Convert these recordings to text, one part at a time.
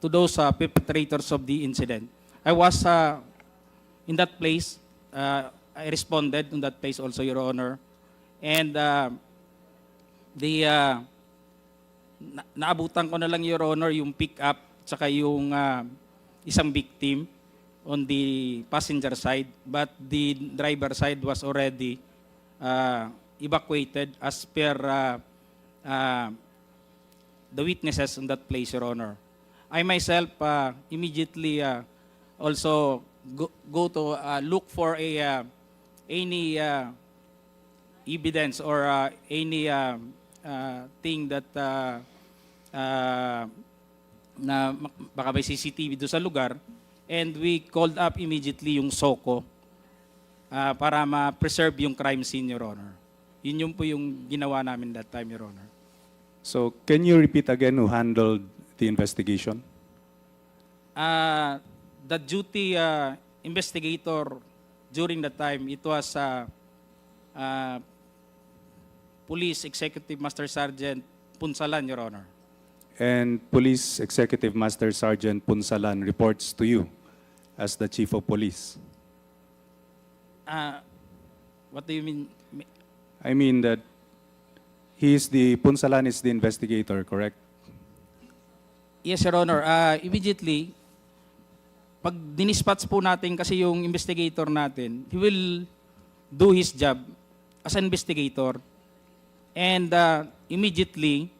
to those uh, perpetrators of the incident. I was uh, in that place. Uh, I responded in that place also, Your Honor. And uh, the uh, na- naabutan ko na lang, Your Honor, yung pick up tsaka yung uh, isang victim on the passenger side. But the driver side was already uh, evacuated as per uh, uh, the witnesses in that place, Your Honor. I myself uh, immediately uh, also go, go to uh, look for a uh, any uh, evidence or uh, any uh, uh, thing that uh, uh, na baka may CCTV doon sa lugar and we called up immediately yung SOCO uh, para ma-preserve yung crime scene, Your Honor. Yun yung po yung ginawa namin that time, Your Honor. So can you repeat again who handled the investigation? Uh, the duty uh, investigator during the time, it was uh, uh, Police Executive Master Sergeant Punsalan, Your Honor. And Police Executive Master Sergeant Punsalan reports to you as the Chief of Police. Uh, what do you mean? I mean that he is the, Punsalan is the investigator, correct? Yes, Your Honor. Uh, immediately, pag dinispatch po natin kasi yung investigator natin, he will do his job as an investigator. And uh, immediately,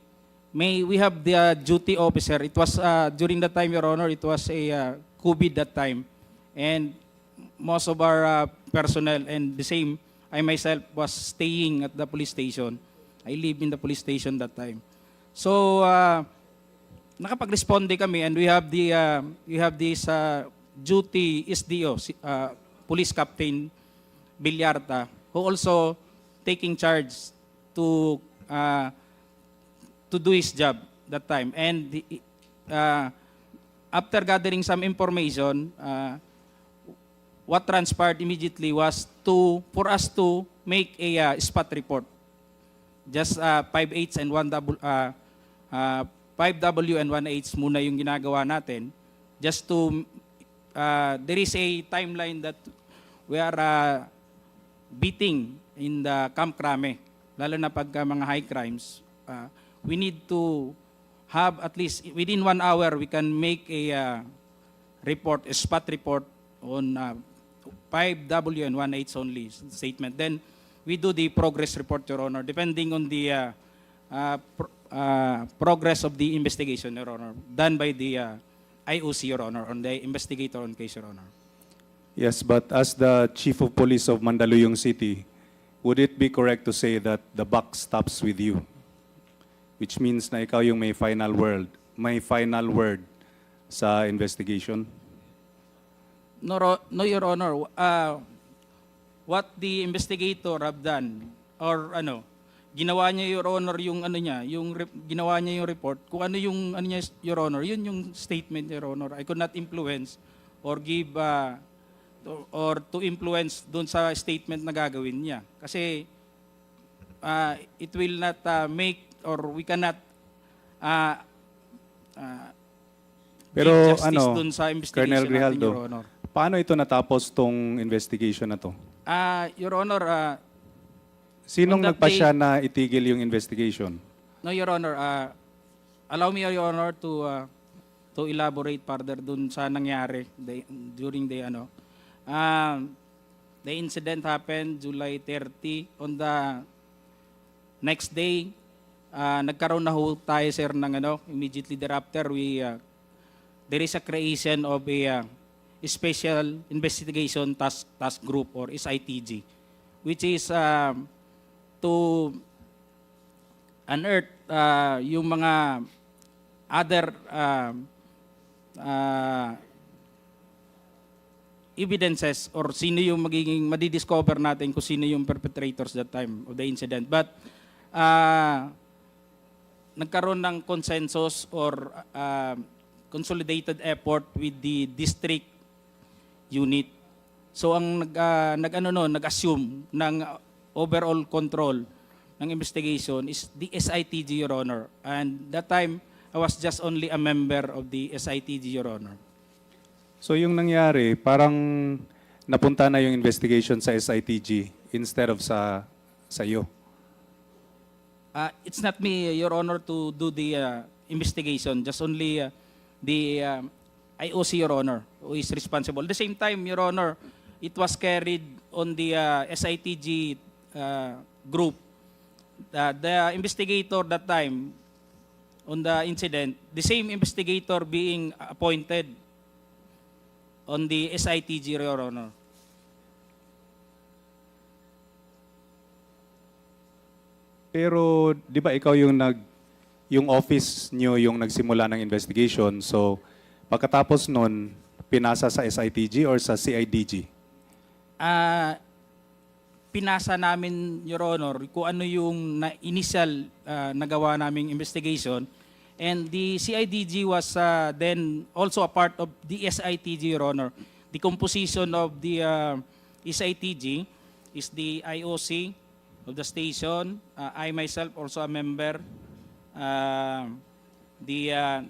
may we have the uh, duty officer. It was uh, during that time, Your Honor, it was a uh, COVID that time. And most of our uh, personnel and the same, I myself was staying at the police station. I live in the police station that time. So, uh, nakapag-responde kami and we have the uh, we have this uh, duty SDO uh, police captain Villarta who also taking charge to uh, to do his job that time. And the, uh, after gathering some information uh, what transpired immediately was to for us to make a uh, spot report. Just uh, 5/8 and 1 double uh, uh, 5W and 1H muna yung ginagawa natin. Just to uh, there is a timeline that we are uh, beating in the Camp Crame lalo na pagka mga high crimes. Uh, we need to have at least within one hour we can make a uh, report a spot report on uh, 5W and 1H only statement. Then we do the progress report your honor depending on the uh, uh, pro- uh, progress of the investigation, Your Honor, done by the uh, IOC, Your Honor, on the investigator on case, Your Honor. Yes, but as the Chief of Police of Mandaluyong City, would it be correct to say that the buck stops with you? Which means na ikaw yung may final word, may final word sa investigation? No, no Your Honor, uh, what the investigator have done, or ano, ginawa niya, Your Honor, yung ano niya, yung ginawa niya yung report, kung ano yung, ano niya, Your Honor, yun yung statement, Your Honor. I could not influence or give, uh, to- or to influence doon sa statement na gagawin niya. Kasi, uh, it will not uh, make, or we cannot, uh, uh, Pero ano, dun sa investigation Colonel natin, Grijaldo, Your Honor. paano ito natapos tong investigation na to? Ah, Your Honor, ah, Sinong On that nagpasya na itigil yung investigation? no, Your Honor, ah, allow me, Your Honor, to ah, to elaborate further dun sa nangyari the- during the ano. Um, the incident happened July 30. On the next day, ah, nagkaroon na ho tayo, sir, ng ano, immediately thereafter, we, ah, there is a creation of a ah, Special Investigation Task, Task Group or SITG, which is um, to unearth uh, yung mga other um, uh, evidences or sino yung magiging madidiscover natin kung sino yung perpetrators that time of the incident. But uh, nagkaroon ng consensus or uh, consolidated effort with the district unit. So ang nag, uh, nag-ano no, nag-assume ng overall control ng investigation is the SITG, Your Honor. And that time, I was just only a member of the SITG, Your Honor. So yung nangyari, parang napunta na yung investigation sa SITG instead of sa sa iyo. Uh, it's not me, Your Honor, to do the uh, investigation. Just only uh, the uh, IOC, Your Honor, who is responsible. At the same time, Your Honor, it was carried on the uh, SITG uh, group. Uh, the investigator that time on the incident, the same investigator being appointed on the SITG, Your Honor. Pero 'di ba ikaw yung nag yung office niyo yung nagsimula ng investigation. So pagkatapos nun, pinasa sa SITG or sa CIDG? Ah, pinasa namin, Your Honor, kung ano yung na initial ah, nagawa naming investigation. And the CIDG was ah, then also a part of the SITG, Your Honor. The composition of the ah, SITG is the IOC of the station. Ah, I myself also a member. Ah, the ah,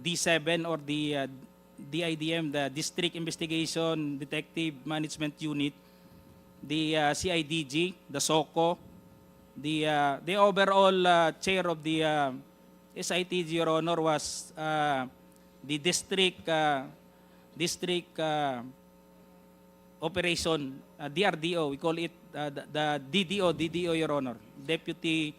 D7 or the uh, DIDM, the District Investigation Detective Management Unit, the uh, CIDG, the SOCO, the uh, the overall uh, chair of the uh, SITG, Your Honor, was uh, the district uh, district uh, operation uh, DRDO. We call it uh, the, the DDO, DDO, Your Honor, Deputy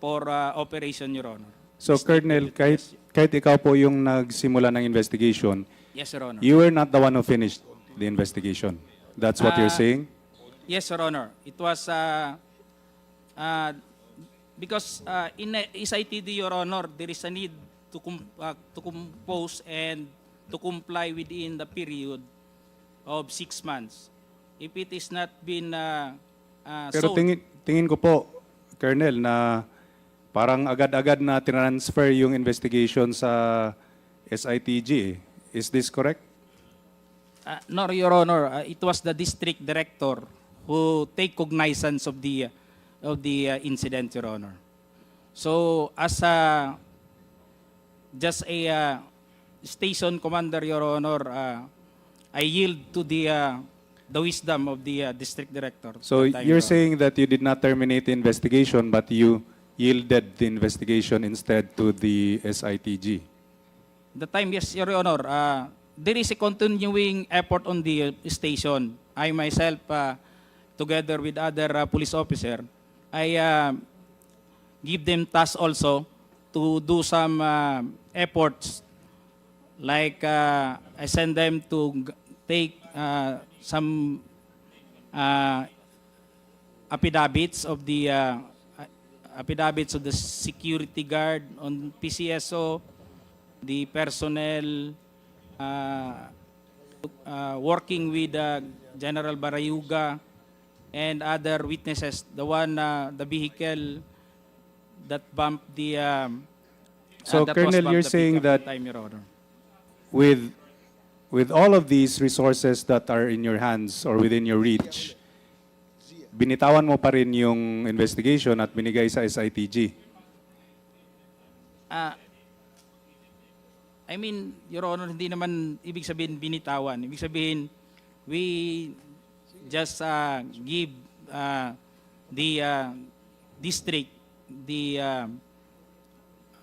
for uh, Operation, Your Honor. So District Colonel, Deputy- kahit kahit ikaw po yung nagsimula ng investigation, Yes, Your Honor. you were not the one who finished the investigation. That's what you're Ah, saying? Yes, Your Honor. It was uh, uh, because uh, in SITD, Your Honor, there is a need to com- uh, to compose and to comply within the period of six months. If it is not been uh, uh, Pero sold- tingin, tingin ko po, Colonel, na parang agad-agad na transfer yung investigation sa SITG. Is this correct? Uh, no, Your Honor, uh, it was the district director who take cognizance of the of the uh, incident, Your Honor. So, as a just a uh, station commander, Your Honor, uh, I yield to the uh, the wisdom of the uh, district director. So that time, you're Your Honor. saying that you did not terminate the investigation, but you yielded the investigation instead to the SITG. The time, yes, Your Honor. Uh, there is a continuing effort on the uh, station. I myself, uh, together with other uh, police officer, I uh, give them tasks also to do some uh, efforts. Like uh, I send them to take uh, some uh, affidavits of the uh, affidavits of the security guard on PCSO, the personnel uh, uh, working with uh, General Barayuga and other witnesses, the one, uh, the vehicle that bumped the. Um, So, that was Colonel, bumped you're the saying pickup that- time, Your Honor. With, with all of these resources that are in your hands or within your reach, binitawan mo pa rin yung investigation at binigay sa SITG. Ah, I mean, Your Honor, hindi naman ibig sabihin binitawan. Ibig sabihin, we just uh, give uh, the uh, district the uh,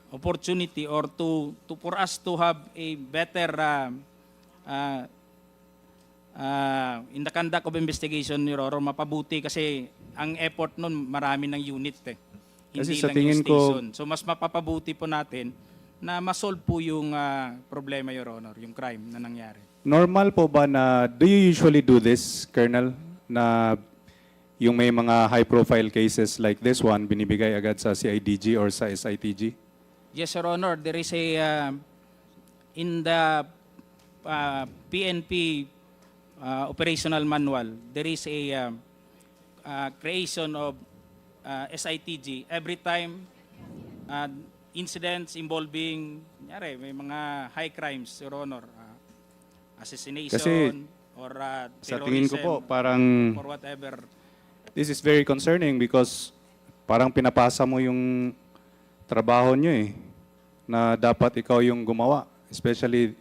opportunity or to, to for us to have a better uh, uh, uh, in the conduct of investigation, Your Honor, mapabuti kasi ang effort nun marami ng unit eh. Kasi Hindi sa lang tingin yung ko- station. So mas mapapabuti po natin na masolve po yung ah, problema, Your Honor, yung crime na nangyari. Normal po ba na, do you usually do this, Colonel, na yung may mga high-profile cases like this one, binibigay agad sa CIDG or sa SITG? Yes, Your Honor, there is a, uh, in the uh, PNP uh, operational manual, there is a uh, uh, creation of uh, SITG. Every time uh, incidents involving, nyari, may mga high crimes, Your Honor, assassination, Kasi or uh, Sa tingin ko po, parang or whatever. this is very concerning because parang pinapasa mo yung trabaho nyo eh. na dapat ikaw yung gumawa, especially